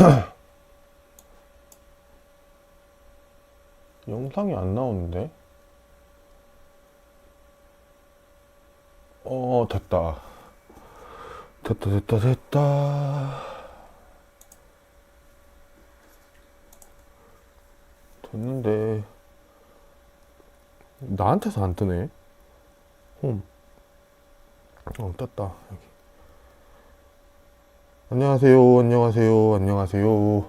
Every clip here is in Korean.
영상이 안 나오는데? 어, 됐다. 됐다, 됐다, 됐다. 됐는데, 나한테서 안 뜨네. 홈. 어, 떴다. 여기. 안녕하세요, 안녕하세요, 안녕하세요.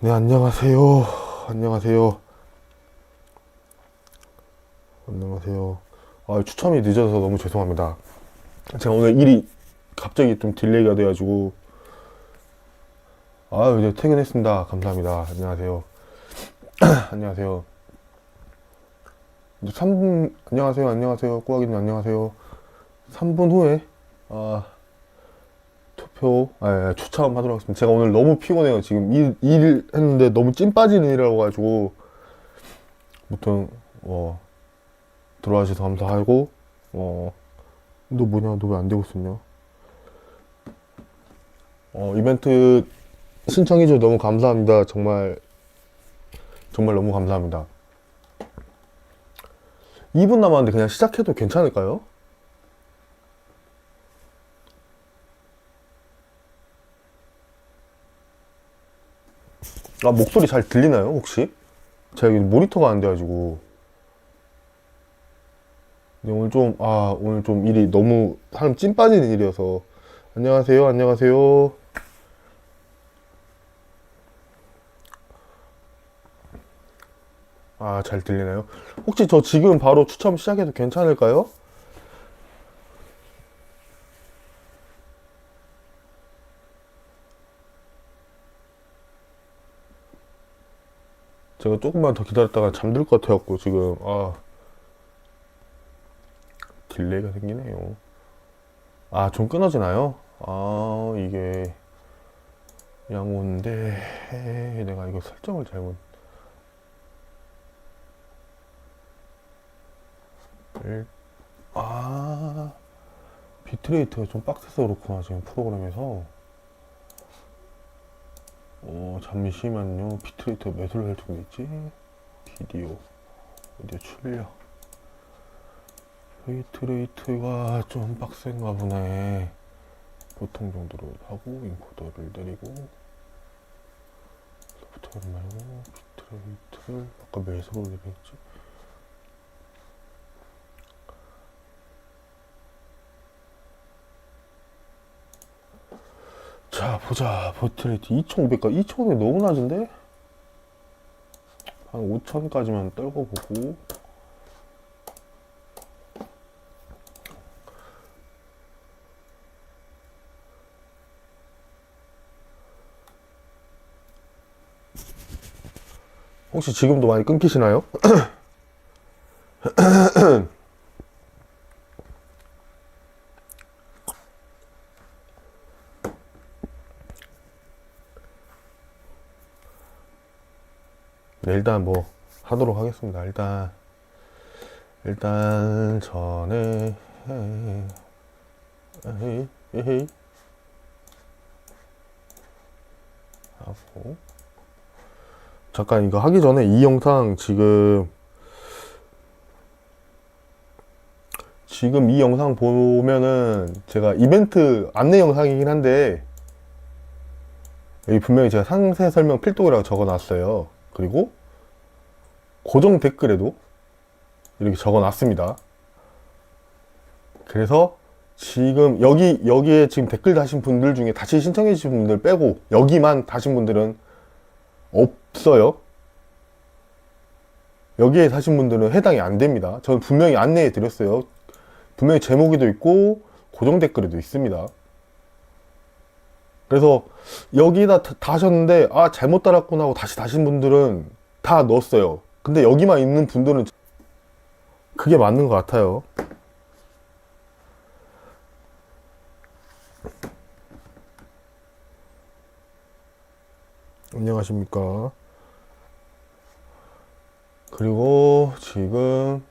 네, 안녕하세요. 안녕하세요. 안녕하세요. 아, 추첨이 늦어서 너무 죄송합니다. 제가 오늘 일이 갑자기 좀 딜레이가 돼가지고. 아, 이제 퇴근했습니다. 감사합니다. 안녕하세요. 안녕하세요. 이제 3분, 안녕하세요. 안녕하세요. 꾸아기님 안녕하세요. 3분 후에, 아, 아, 예, 추첨하도록 하겠습니다. 제가 오늘 너무 피곤해요. 지금 일, 일 했는데 너무 찐 빠진 일이라고 가지고, 무튼, 어, 들어와 주셔서 감사하고, 어, 너 뭐냐? 너 왜 안 되고 있었냐? 어, 이벤트 신청해줘서 너무 감사합니다. 정말, 정말 너무 감사합니다. 2분 남았는데 그냥 시작해도 괜찮을까요? 아, 목소리 잘 들리나요, 혹시? 제가 여기 모니터가 안 돼가지고. 오늘 좀, 아, 오늘 좀 일이 너무 사람 찐 빠지는 일이어서. 안녕하세요, 안녕하세요. 아, 잘 들리나요? 혹시 저 지금 바로 추첨 시작해도 괜찮을까요? 제가 조금만 더 기다렸다가 잠들 것 같아갖고 지금 아 딜레이가 생기네요. 아 좀 끊어지나요? 아 이게 양호인데 내가 이거 설정을 잘못 일- 아 비트레이트가 좀 빡세서 그렇구나 지금 프로그램에서 어, 잠시만요. 비트레이트 몇으로 설정돼 있지? 비디오, 오디오 출력. 비트레이트가 좀 빡센가 보네. 보통 정도로 하고, 인코더를 내리고, 소프트웨어 말고, 비트레이트를 아까 몇으로 내렸지? 자, 보자. 버트레이트 2,500까? 2,500 너무 낮은데? 한 5,000까지만 떨고 보고. 혹시 지금도 많이 끊기시나요? 네, 일단 뭐 하도록 하겠습니다. 일단 일단 전에 하고 잠깐 이거 하기 전에 이 영상 지금 지금 이 영상 보면은 제가 이벤트 안내 영상이긴 한데 여기 분명히 제가 상세 설명 필독이라고 적어 놨어요. 그리고 고정 댓글에도 이렇게 적어 놨습니다. 그래서 지금 여기 여기에 지금 댓글 다신 분들 중에 다시 신청해 주신 분들 빼고 여기만 다신 분들은 없어요. 여기에 사신 분들은 해당이 안 됩니다. 저는 분명히 안내해 드렸어요. 분명히 제목에도 있고 고정 댓글에도 있습니다. 그래서 여기다 다, 다 하셨는데 아 잘못 달았구나 하고 다시 다신 분들은 다 넣었어요. 근데 여기만 있는 분들은 그게 맞는 것 같아요. 안녕하십니까. 그리고 지금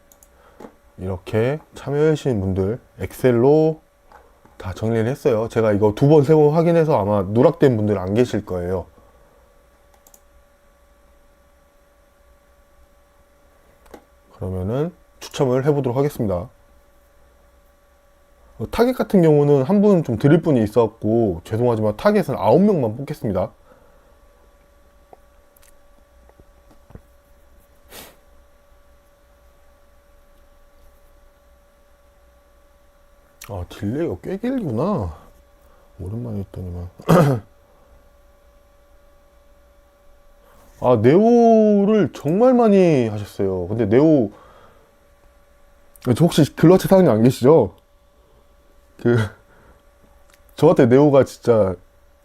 이렇게 참여해주신 분들 엑셀로 다 정리를 했어요. 제가 이거 두 번, 세 번 확인해서 아마 누락된 분들 안 계실 거예요. 그러면은 추첨을 해보도록 하겠습니다. 어, 타겟 같은 경우는 한 분 좀 드릴 분이 있어갖고 죄송하지만 타겟은 9명만 뽑겠습니다. 아 딜레이가 꽤 길구나. 오랜만에 했더니만. 아 네오 를 정말 많이 하셨어요. 근데 네오 저 혹시 글러치 사장님 안 계시죠? 그 저한테 네오가 진짜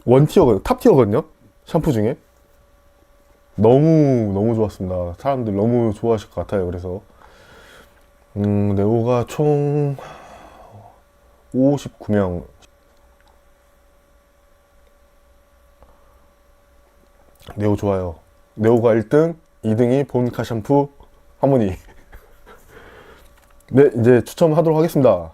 원티어거든요. 탑티어거든요. 샴푸 중에. 너무 너무 좋았습니다. 사람들 너무 좋아하실 것 같아요. 그래서 음, 네오가 총 59명. 네오 좋아요. 네오가 1등, 2등이 보니카 샴푸 하모니. 네, 이제 추첨하도록 하겠습니다.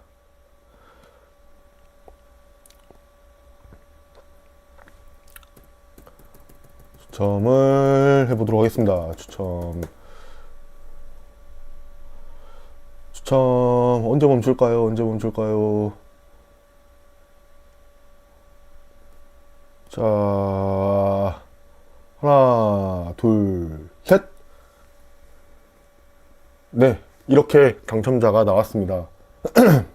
추첨을 해보도록 하겠습니다. 추첨. 추첨 언제 멈출까요? 언제 멈출까요? 자, 하나, 둘, 셋. 네, 이렇게 당첨자가 나왔습니다.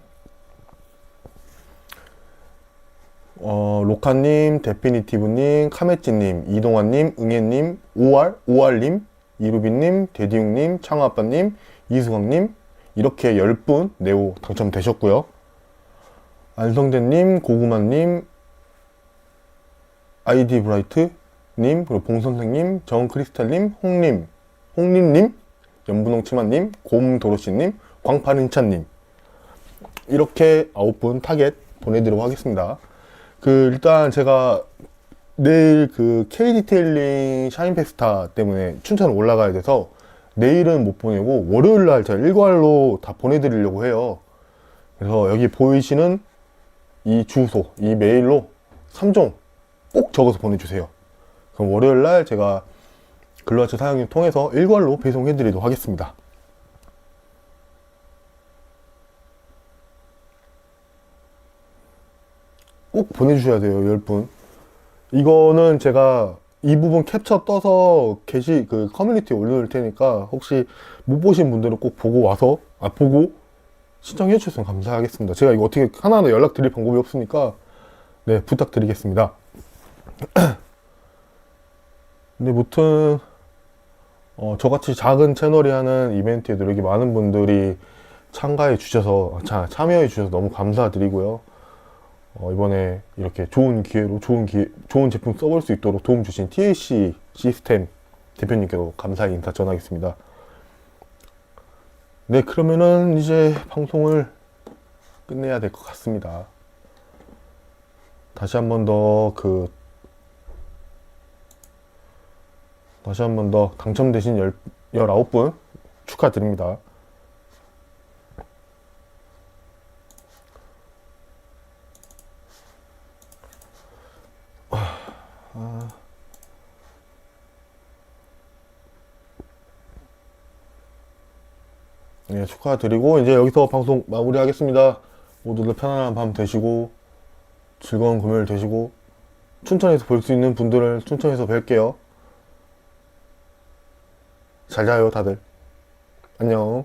어, 로카님, 데피니티브님, 카메찌님, 이동환님, 응애님, 오알, 오알님, 이루빈님, 데디웅님, 창아아빠님, 이수광님, 이렇게 10분 네오 당첨되셨고요. 안성재님, 고구마님, 아이디 브라이트님, 그리고 봉선생님, 정크리스탈님, 홍님, 홍림님, 연분홍 치마님, 곰도로시님, 광판은찬님. 이렇게 9분 타겟 보내드리도록 하겠습니다. 그, 일단 제가 내일 그 K 디테일링 샤인 페스타 때문에 춘천 올라가야 돼서 내일은 못 보내고 월요일 날 제가 일괄로 다 보내드리려고 해요. 그래서 여기 보이시는 이 주소, 이 메일로 3종 꼭 적어서 보내주세요. 그럼 월요일 날 제가 글로아츠 사장님 통해서 일괄로 배송해 드리도록 하겠습니다. 꼭 보내주셔야 돼요, 10분. 이거는 제가 이 부분 캡처 떠서 게시 그 커뮤니티에 올려놓을 테니까 혹시 못 보신 분들은 꼭 보고 와서 아 보고 신청해 주셨으면 감사하겠습니다. 제가 이거 어떻게 하나하나 연락 드릴 방법이 없으니까 네 부탁드리겠습니다. 근데 무튼 어, 저같이 작은 채널이 하는 이벤트에도 이렇게 많은 분들이 참가해 주셔서 자, 참여해 주셔서 너무 감사드리고요. 어, 이번에 이렇게 좋은 기회로 좋은 기회, 좋은 제품 써볼 수 있도록 도움 주신 TAC 시스템 대표님께도 감사의 인사 전하겠습니다. 네, 그러면은 이제 방송을 끝내야 될 것 같습니다. 다시 한 번 더 그 다시 한 번 더 당첨되신 열, 19분 축하드립니다. 네, 축하드리고 이제 여기서 방송 마무리하겠습니다. 모두들 편안한 밤 되시고 즐거운 금요일 되시고 춘천에서 볼 수 있는 분들을 춘천에서 뵐게요. 잘 자요, 다들. 안녕.